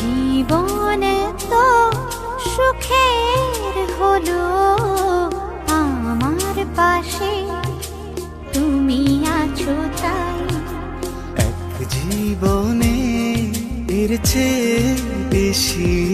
জীবন তো সুখের হলো আমার পাশে। তুমি আছো তাই। এক জীবনে এর চেয়ে বেশি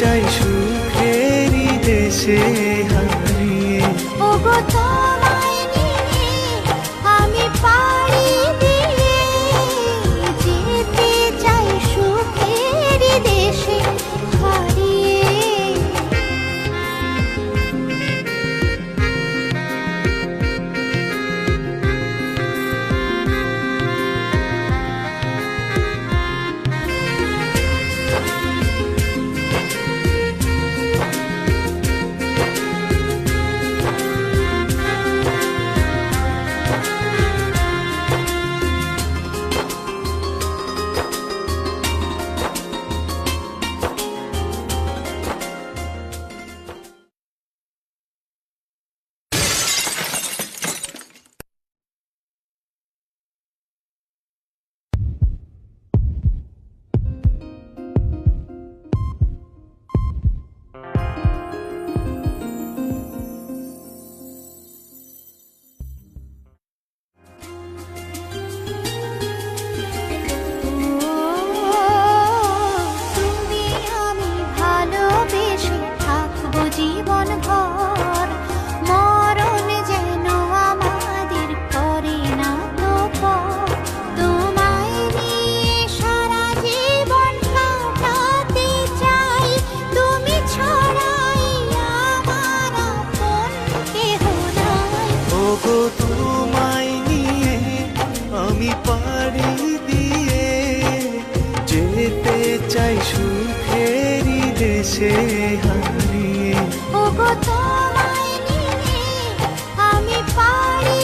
চাই সুখেরি দেশে হারিয়ে। ও গেছে হারিয়ে। ওগো তোমায় নিয়ে আমি পারি